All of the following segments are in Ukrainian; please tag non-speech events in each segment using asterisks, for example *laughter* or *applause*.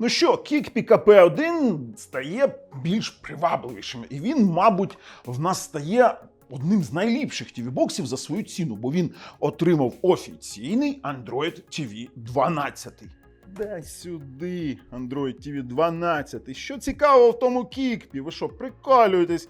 Ну що, кік PKP1 стає більш привабливішим, і він, мабуть, в нас стає одним з найліпших TV-боксів за свою ціну, бо він отримав офіційний Android TV 12. Дай сюди, Android TV 12. Що цікаво в тому кікпі? Ви що, прикалюєтесь?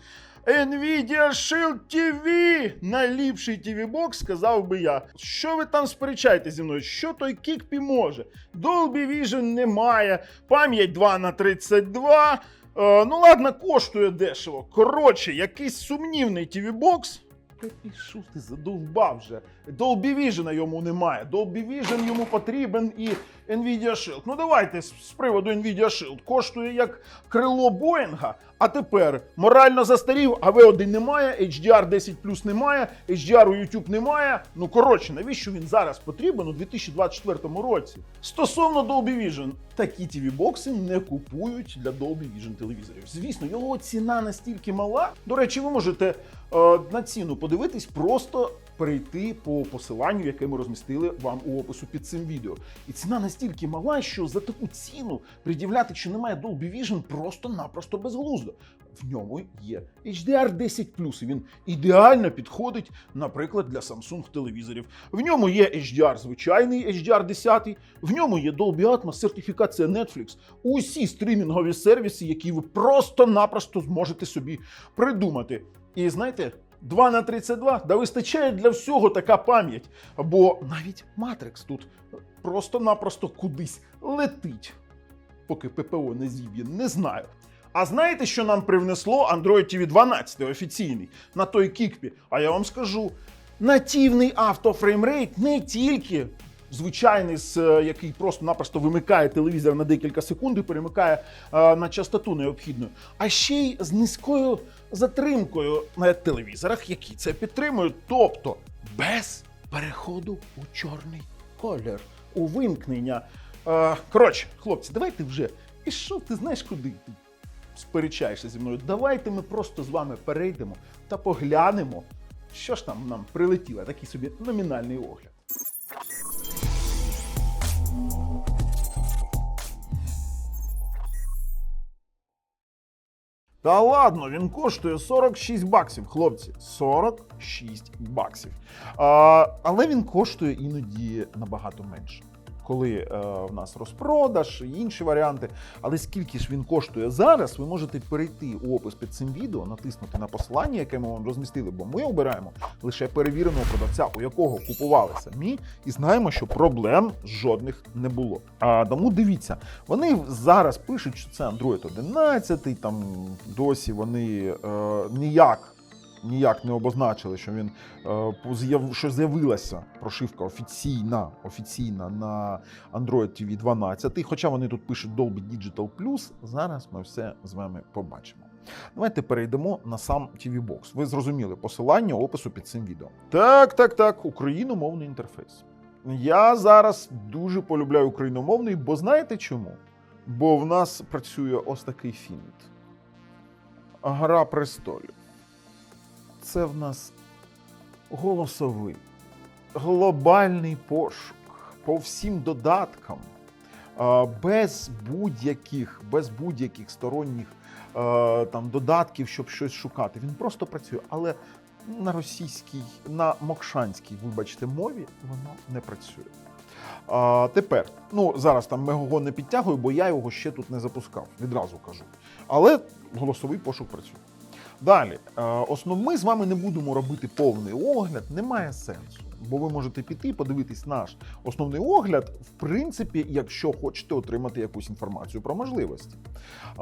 Nvidia Shield TV! Найліпший TV-бокс, сказав би я. Що ви там сперечаєте зі мною? Що той кікпі може? Dolby Vision немає, пам'ять 2 на 32. Е, ну ладно, коштує дешево. Коротше, якийсь сумнівний TV-бокс. Та пішов ти задовбав вже. Dolby Vision йому немає. Dolby Vision йому потрібен і Nvidia Shield. Ну давайте з приводу Nvidia Shield. Коштує як крило Боїнга, а тепер морально застарів, а V1 немає, HDR 10 немає, HDR у YouTube немає. Ну коротше, навіщо він зараз потрібен у 2024 році? Стосовно Dolby Vision, такі tv бокси не купують для Dolby Vision телевізорів. Звісно, його ціна настільки мала. До речі, ви можете е, на ціну подивитись, просто перейти по посиланню, яке ми розмістили вам у опису під цим відео. І ціна настільки мала, що за таку ціну пред'являти, що немає Dolby Vision, просто-напросто безглуздо. В ньому є HDR 10 і він ідеально підходить, наприклад, для Samsung телевізорів. В ньому є HDR звичайний HDR 10, в ньому є Dolby Atmos, сертифікація Netflix, усі стрімінгові сервіси, які ви просто-напросто зможете собі придумати. І знаєте, 2 на 32, да вистачає для всього така пам'ять. Бо навіть Матрикс тут просто-напросто кудись летить. Поки ППО не зіб'є, не знаю. А знаєте, що нам привнесло Android TV 12 офіційний на той кікпі? А я вам скажу: нативний автофреймрейт не тільки звичайний, е, який просто-напросто вимикає телевізор на декілька секунд і перемикає е, на частоту необхідну, а ще й з низькою затримкою на телевізорах, які це підтримують. Тобто без переходу у чорний колір, у вимкнення. Е, коротше, хлопці, давайте вже. Пішов, ти знаєш куди? Сперечаєшся зі мною. Давайте ми просто з вами перейдемо та поглянемо, що ж там нам прилетіло, такий собі номінальний огляд. Та ладно, він коштує 46 баксів, хлопці. 46 баксів. А, але він коштує іноді набагато менше. Коли е, в нас розпродаж інші варіанти. Але скільки ж він коштує зараз, ви можете перейти у опис під цим відео, натиснути на посилання, яке ми вам розмістили, бо ми обираємо лише перевіреного продавця, у якого купували самі, і знаємо, що проблем жодних не було. А тому дивіться, вони зараз пишуть, що це Android 11, там досі вони е, ніяк. Ніяк не обозначили, що він е, що з'явилася прошивка офіційна, офіційна на Android TV 12. Хоча вони тут пишуть Dolby Digital Plus, зараз ми все з вами побачимо. Давайте перейдемо на сам TV Box. Ви зрозуміли посилання опису під цим відео. Так, так, так, україномовний інтерфейс. Я зараз дуже полюбляю україномовний, бо знаєте чому? Бо в нас працює ось такий фінт. Гра престолів. Це в нас голосовий, глобальний пошук по всім додаткам, без будь-яких, без будь-яких сторонніх там додатків, щоб щось шукати. Він просто працює, але на російській, на мокшанській, вибачте, мові воно не працює. А, тепер, ну зараз там Мегого не підтягую, бо я його ще тут не запускав, відразу кажу. Але голосовий пошук працює. Далі, е, ми з вами не будемо робити повний огляд, немає сенсу. Бо ви можете піти, подивитись наш основний огляд, в принципі, якщо хочете отримати якусь інформацію про можливості.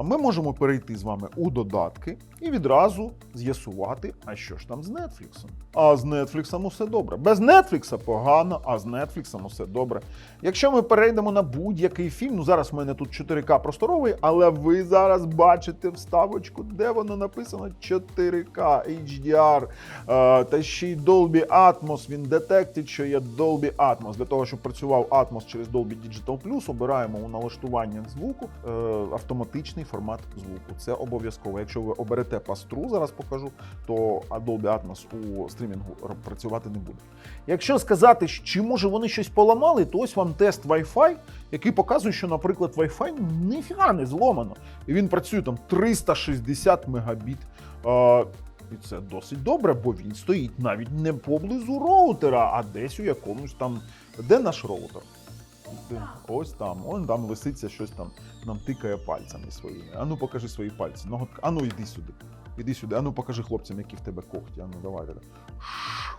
Ми можемо перейти з вами у додатки і відразу з'ясувати, а що ж там з Netflix. А з Netflix усе добре. Без Netflix погано, а з Netflix усе добре. Якщо ми перейдемо на будь-який фільм, ну зараз в мене тут 4К просторовий, але ви зараз бачите вставочку, де воно написано 4К HDR, е, та ще й Dolby Atmos, він Detected, що є Dolby Atmos. Для того, щоб працював Atmos через Dolby Digital Plus, обираємо у налаштуваннях звуку е, автоматичний формат звуку. Це обов'язково. Якщо ви оберете пастру, зараз покажу, то Dolby Atmos у стрімінгу працювати не буде. Якщо сказати, чи може вони щось поламали, то ось вам тест Wi-Fi, який показує, що, наприклад, Wi-Fi ніфіга не зломано. І він працює там 360 мегабіт. Е, і це досить добре, бо він стоїть навіть не поблизу роутера, а десь у якомусь там. Де наш роутер? Ось там, он там лисиця щось там нам тикає пальцями своїми. Ану, покажи свої пальці. Ану, йди сюди. Іди сюди. Ану, покажи хлопцям, які в тебе когті. Ану, давай. давай.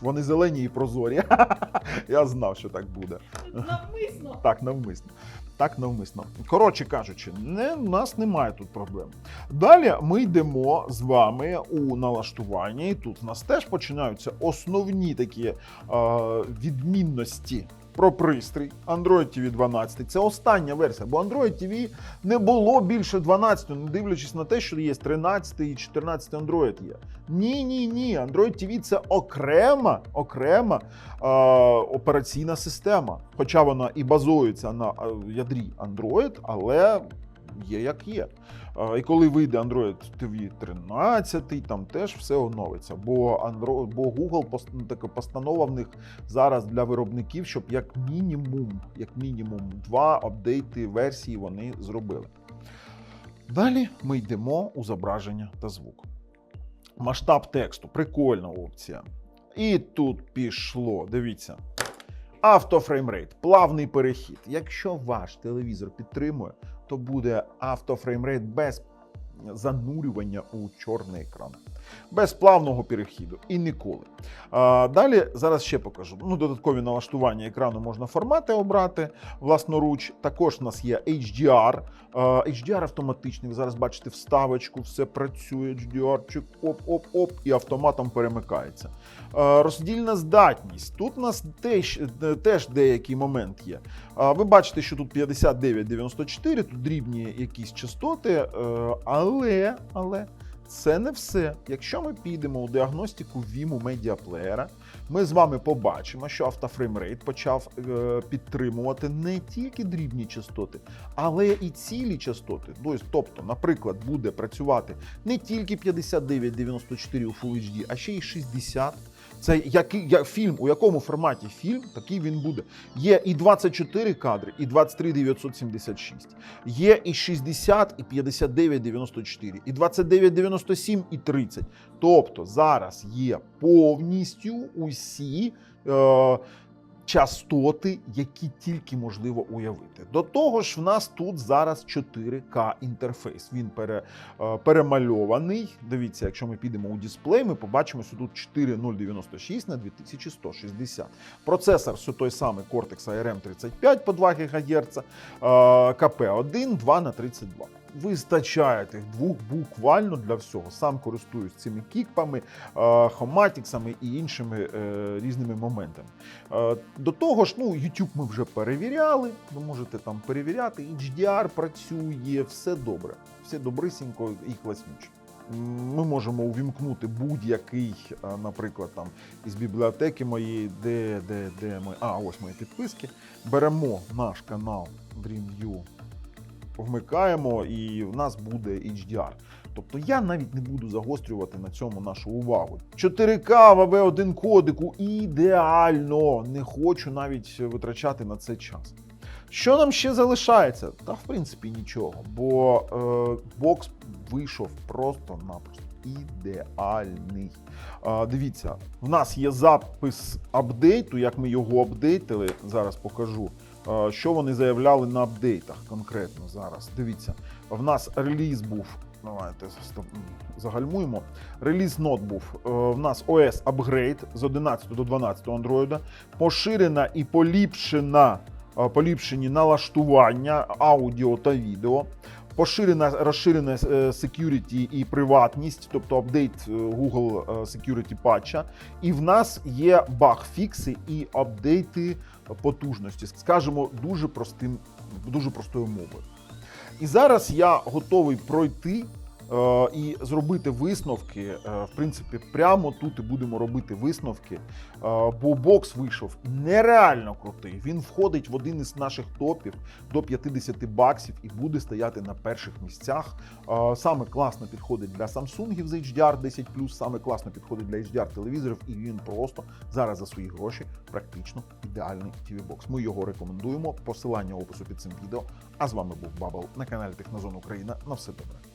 Вони зелені і прозорі. *laughs* Я знав, що так буде. Навмисно. Так, навмисно. Так, навмисно. Коротше кажучи, не, у нас немає тут проблем. Далі ми йдемо з вами у налаштування, і тут в нас теж починаються основні такі е, відмінності. Про пристрій Android TV 12. Це остання версія, бо Android TV не було більше 12, не дивлячись на те, що є 13 і 14 Android є. Ні, ні, ні. Android TV це окрема, окрема е, операційна система. Хоча вона і базується на е, ядрі Android, але є як є. Е, І коли вийде Android TV 13, там теж все оновиться. Бо Android, бо Google пост- ну, постанова в них зараз для виробників, щоб як мінімум, як мінімум два апдейти версії вони зробили. Далі ми йдемо у зображення та звук. Масштаб тексту прикольна опція. І тут пішло. Дивіться. Автофреймрейт, плавний перехід. Якщо ваш телевізор підтримує, то буде автофреймрейт без занурювання у чорний екран. Без плавного перехіду і ніколи. А, далі зараз ще покажу. Ну, додаткові налаштування екрану можна формати обрати власноруч. Також у нас є HDR. HDR автоматичний. Ви зараз бачите вставочку, все працює. HDR, оп-оп-оп, і автоматом перемикається. Роздільна здатність. Тут у нас теж, теж деякий момент є. Ви бачите, що тут 5994, тут дрібні якісь частоти, е, але, але це не все. Якщо ми підемо у діагностику Віму медіаплеєра, ми з вами побачимо, що автофреймрейт почав е, підтримувати не тільки дрібні частоти, але і цілі частоти. Тобто, наприклад, буде працювати не тільки 5994 у Full HD, а ще й 60. Це який я, фільм, у якому форматі фільм, такий він буде. Є і 24 кадри, і 23 976. Є і 60, і 5994, і 2997, і 30. Тобто зараз є повністю усі. Е, Частоти, які тільки можливо уявити. До того ж, в нас тут зараз 4К інтерфейс. Він пере, е, перемальований. Дивіться, якщо ми підемо у дисплей, ми побачимо, що тут 4096 на 2160. Процесор все той самий Cortex ARM 35 по 2 ГГц, КП1 2 на 32. Вистачає тих двох буквально для всього. Сам користуюсь цими кікпами, е, хоматіксами і іншими е, різними моментами. Е, До того ж, ну, YouTube ми вже перевіряли. Ви можете там перевіряти. HDR працює, все добре, все добрисінько і класнюче. Ми можемо увімкнути будь-який, наприклад, там із бібліотеки моєї, де, де, де ми. А, ось мої підписки. Беремо наш канал DreamView, вмикаємо, і в нас буде HDR. Тобто я навіть не буду загострювати на цьому нашу увагу. 4К в AV1 кодику ідеально. Не хочу навіть витрачати на це час. Що нам ще залишається? Та в принципі нічого, бо е, бокс вийшов просто-напросто ідеальний. А, дивіться, в нас є запис апдейту, як ми його апдейтили. Зараз покажу. Що вони заявляли на апдейтах конкретно зараз. Дивіться, в нас реліз був. Давайте загальмуємо. Реліз нот був. Е, В нас OS апгрейд з 11 до 12 Android. Поширена і поліпшена, е, поліпшені налаштування аудіо та відео. Поширена розширене е, security і приватність, тобто апдейт е, Google е, Security патча. І в нас є баг-фікси і апдейти потужності. Скажемо дуже простим, дуже простою мовою. І зараз я готовий пройти і зробити висновки. Е, в принципі, прямо тут і будемо робити висновки. Е, бо бокс вийшов нереально крутий. Він входить в один із наших топів до 50 баксів і буде стояти на перших місцях. Е, Саме класно підходить для Samsung з HDR 10 саме класно підходить для HDR телевізорів, і він просто зараз за свої гроші практично ідеальний TV бокс. Ми його рекомендуємо. Посилання опису під цим відео. А з вами був Бабл на каналі Технозон Україна. На все добре.